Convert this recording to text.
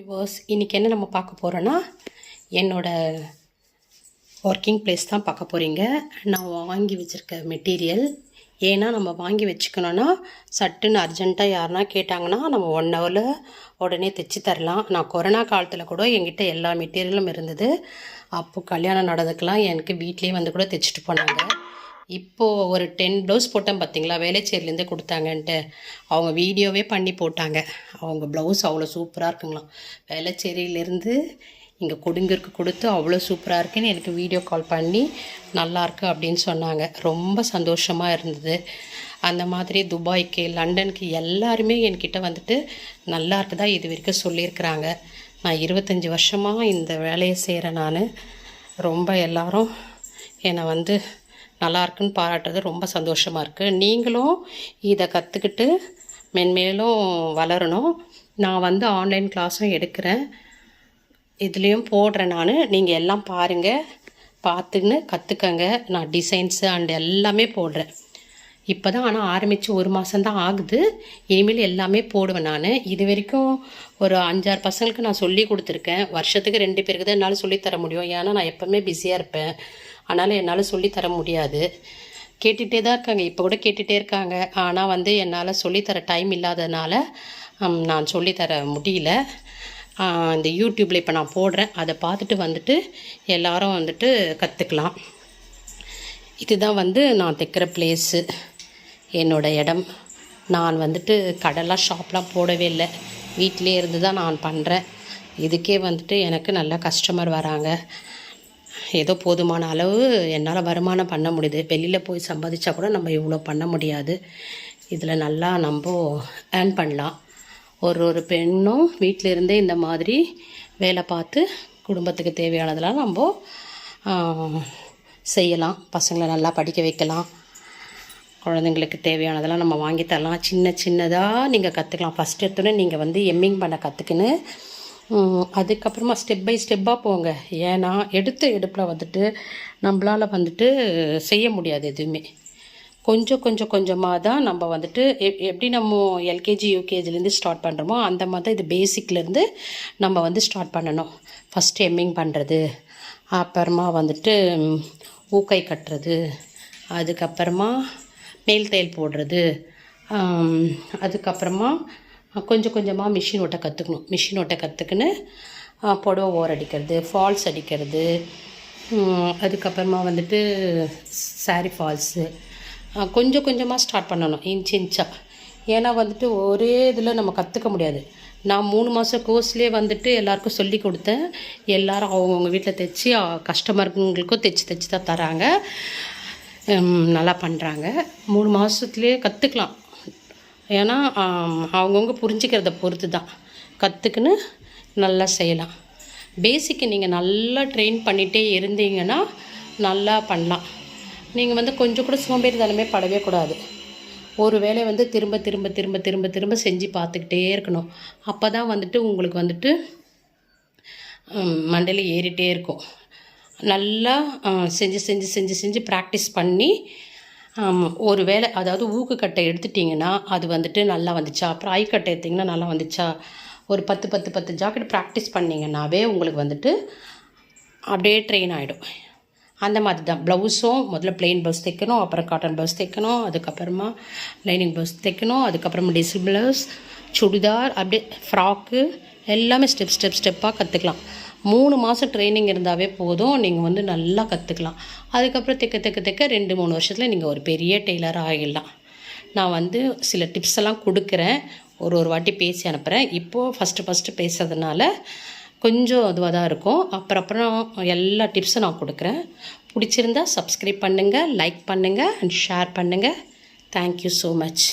Viewers இன்றைக்கி என்ன நம்ம பார்க்க போகிறோன்னா என்னோட ஒர்க்கிங் பிளேஸ் தான் பார்க்க போகிறீங்க நான் வாங்கி வச்சுருக்க மெட்டீரியல் ஏன்னா நம்ம வாங்கி வச்சுக்கணுன்னா சட்டுன்னு அர்ஜெண்ட்டாக யாருனா கேட்டாங்கன்னா நம்ம ஒன் ஹவரில் உடனே தைச்சி தரலாம். நான் கொரோனா காலத்தில் கூட என்கிட்ட எல்லா மெட்டீரியலும் இருந்தது. அப்போது கல்யாணம் நடந்துக்கலாம் எனக்கு வீட்லேயே வந்து கூட தைச்சிட்டு போனாங்க. இப்போது ஒரு டென் ப்ளவுஸ் போட்டேன் பார்த்தீங்களா வேலைச்சேரிலேருந்து கொடுத்தாங்கன்ட்டு. அவங்க வீடியோவே பண்ணி போட்டாங்க. அவங்க ப்ளவுஸ் அவ்வளோ சூப்பராக இருக்குங்களாம் வேலைச்சேரியிலேருந்து இங்கே கொடுங்கிற்கு கொடுத்து அவ்வளோ சூப்பராக இருக்குன்னு எனக்கு வீடியோ கால் பண்ணி நல்லாயிருக்கு அப்படின்னு சொன்னாங்க. ரொம்ப சந்தோஷமாக இருந்தது. அந்த மாதிரி துபாய்க்கு லண்டனுக்கு எல்லாருமே என்கிட்ட வந்துட்டு நல்லா இருக்குதா இது வரைக்கும் சொல்லியிருக்கிறாங்க. நான் இருபத்தஞ்சி வருஷமாக இந்த வேலையை செய்கிறேன் நான். ரொம்ப எல்லாரும் என்னை வந்து நல்லா இருக்குன்னு பாராட்டுறது ரொம்ப சந்தோஷமாக இருக்குது நீங்களும் இதை கற்றுக்கிட்டு மென்மேலும் வளரணும். நான் வந்து ஆன்லைன் கிளாஸும் எடுக்கிறேன். இதுலேயும் போடுறேன் நான். நீங்கள் எல்லாம் பாருங்கள் பார்த்துன்னு கற்றுக்கங்க நான் டிசைன்ஸு அண்ட் எல்லாமே போடுறேன். இப்போ தான் ஆனால் ஆரம்பித்து ஒரு மாதம்தான் ஆகுது. இனிமேல் எல்லாமே போடுவேன் நான். இது வரைக்கும் ஒரு அஞ்சாறு பசங்களுக்கு நான் சொல்லி கொடுத்துருக்கேன். வருஷத்துக்கு ரெண்டு பேருக்கு தான் என்னால் சொல்லித்தர முடியும். ஏன்னா நான் எப்போவுமே பிஸியாக இருப்பேன். அதனால் என்னால் சொல்லித்தர முடியாது. கேட்டுகிட்டே தான் இருக்காங்க. இப்போ கூட கேட்டுகிட்டே இருக்காங்க. ஆனால் வந்து என்னால் சொல்லித்தர டைம் இல்லாததுனால நான் சொல்லித்தர முடியல. இந்த யூடியூப்பில் இப்போ நான் போடுறேன். அதை பார்த்துட்டு வந்துட்டு எல்லாரும் வந்துட்டு கற்றுக்கலாம் இதுதான் வந்து நான் தைக்கிற பிளேஸு என்னோட இடம். நான் வந்துட்டு கடலாம் ஷாப்லாம் போடவே இல்லை. வீட்டிலே இருந்து தான் நான் பண்ணுறேன் இதுக்கே வந்துட்டு எனக்கு நல்ல கஸ்டமர் வராங்க. ஏதோ போதுமான அளவு என்னால் வருமானம் பண்ண முடியுது. வெளியில் போய் சம்பாதிச்சா கூட நம்ம இவ்வளோ பண்ண முடியாது. இதில் நல்லா நம்ம ஏர்ன் பண்ணலாம். ஒரு ஒரு பெண்ணும் வீட்டிலிருந்தே இந்த மாதிரி வேலை பார்த்து குடும்பத்துக்கு தேவையானதெல்லாம் நம்ம செய்யலாம். பசங்களை நல்லா படிக்க வைக்கலாம். குழந்தைங்களுக்கு தேவையானதெல்லாம் நம்ம வாங்கி தரலாம். சின்ன சின்னதாக நீங்கள் கற்றுக்கலாம் ஃபஸ்ட் எடுத்தோடனே நீங்கள் வந்து எம்மிங் பண்ண கற்றுக்கின்னு அதுக்கப்புறமா ஸ்டெப் பை ஸ்டெப்பாக போங்க. ஏன்னா எடுத்த எடுப்பில் வந்துட்டு நம்மளால் வந்துட்டு செய்ய முடியாது எதுவுமே. கொஞ்சம் கொஞ்சம் கொஞ்சமாக தான் நம்ம வந்துட்டு எப் எப்படி நம்ம எல்கேஜி யூகேஜிலேருந்து ஸ்டார்ட் பண்ணுறோமோ அந்த மாதிரி தான் இது பேசிக்லேருந்து நம்ம வந்து ஸ்டார்ட் பண்ணணும். ஃபஸ்ட்டு எம்மிங் பண்ணுறது அப்புறமா வந்துட்டு ஊக்கை கட்டுறது அதுக்கப்புறமா மேல் தையல் போடுறது அதுக்கப்புறமா கொஞ்சம் கொஞ்சமாக மிஷின் ஓட்ட கற்றுக்கணும் மிஷின் ஓட்ட கற்றுக்குன்னு புடவை ஓர் அடிக்கிறது ஃபால்ஸ் அடிக்கிறது அதுக்கப்புறமா வந்துட்டு சாரி ஃபால்ஸு கொஞ்சம் கொஞ்சமாக ஸ்டார்ட் பண்ணணும் இன்ச் இன்ச்சாக ஏன்னா வந்துட்டு ஒரே இதில் நம்ம கற்றுக்க முடியாது. நான் மூணு மாதம் கோர்ஸ்லேயே வந்துட்டு எல்லாருக்கும் சொல்லி கொடுத்தேன். எல்லோரும் அவங்கவுங்க வீட்டில் தைச்சி கஸ்டமருங்களுக்கும் தைச்சி தைச்சி தான் தராங்க. நல்லா பண்ணுறாங்க மூணு மாதத்துலேயே கற்றுக்கலாம் ஏன்னா அவங்கவுங்க புரிஞ்சுக்கிறத பொறுத்து தான் கற்றுக்குன்னு நல்லா செய்யலாம். பேசிக்கு நீங்கள் நல்லா ட்ரெயின் பண்ணிகிட்டே இருந்தீங்கன்னா நல்லா பண்ணலாம். நீங்கள் வந்து கொஞ்சம் கூட சோம்பேறித்தனமே படவே கூடாது. ஒரு வேலையை வந்து திரும்ப திரும்ப திரும்ப திரும்ப திரும்ப செஞ்சு பார்த்துக்கிட்டே இருக்கணும். அப்போ தான் வந்துட்டு உங்களுக்கு வந்துட்டு மண்டையில் ஏறிட்டே இருக்கும். நல்லா செஞ்சு செஞ்சு செஞ்சு செஞ்சு ப்ராக்டிஸ் பண்ணி ஒரு வேலை அதாவது ஊக்குக்கட்டை எடுத்துட்டிங்கன்னா அது வந்துட்டு நல்லா வந்துச்சா? அப்புறம் ஐக்கட்டை எடுத்திங்கன்னா நல்லா வந்துச்சா? ஒரு பத்து பத்து பத்து ஜாக்கெட் ப்ராக்டிஸ் பண்ணிங்கன்னாவே உங்களுக்கு வந்துட்டு அப்படியே ட்ரெயின் ஆகிடும் அந்த மாதிரி தான் ப்ளவுஸும் முதல்ல பிளெயின் ப்ளவுஸ் தைக்கணும் அப்புறம் காட்டன் ப்ளவுஸ் தைக்கணும் அதுக்கப்புறமா லைனிங் ப்ளவுஸ் தைக்கணும் அதுக்கப்புறமா டிசி ப்ளவுஸ் சுடிதார் அப்படியே ஃப்ராக்கு எல்லாமே ஸ்டெப் ஸ்டெப் ஸ்டெப்பாக கற்றுக்கலாம் மூணு மாதம் ட்ரைனிங் இருந்தாவே போதும். நீங்கள் வந்து நல்லா கற்றுக்கலாம் அதுக்கப்புறம் தைக்க தைக்க தைக்க ரெண்டு மூணு வருஷத்தில் நீங்கள் ஒரு பெரிய டெய்லர் ஆகிடலாம் நான் வந்து சில டிப்ஸ் எல்லாம் கொடுக்குறேன். ஒரு ஒரு வாட்டி பேசி அனுப்புகிறேன் இப்போது ஃபஸ்ட்டு ஃபஸ்ட்டு பேசுறதுனால கொஞ்சம் இதுவாக தான் இருக்கும். அப்புறம் அப்புறம் எல்லா டிப்ஸும் நான் கொடுக்குறேன். பிடிச்சிருந்தா சப்ஸ்கிரைப் பண்ணுங்கள் லைக் பண்ணுங்கள் அண்ட் ஷேர் பண்ணுங்கள் தேங்க்யூ ஸோ மச்